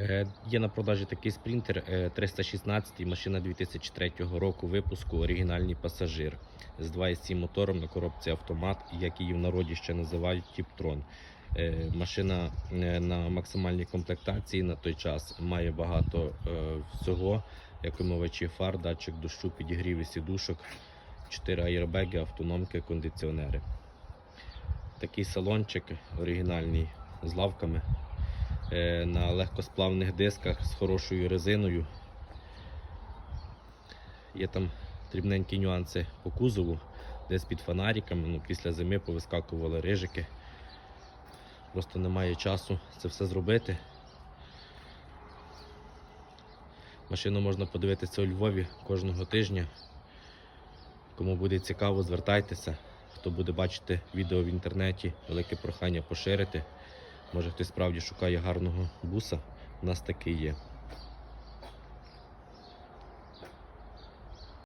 Е, Є на продажі такий спринтер е, 316, машина 2003 року випуску, оригінальний пасажир з 2,7 мотором на коробці автомат, як її в народі ще називають Тіптрон. Е, Машина е, на максимальній комплектації на той час має багато е, всього, як омивачі фар, датчик дощу, підігрів і сідушок, 4 аєробеги, автономки, кондиціонери. Такий салончик оригінальний з лавками е, на легкосплавних дисках з хорошою резиною. Є там дрібненькі нюанси по кузову, десь під фонариками, ну, після зими повискакували рижики. Просто немає часу це все зробити. Машину можна подивитися у Львові кожного тижня. Кому буде цікаво, звертайтеся. Хто буде бачити відео в інтернеті, велике прохання поширити. Може хтось справді шукає гарного буса, у нас такий є.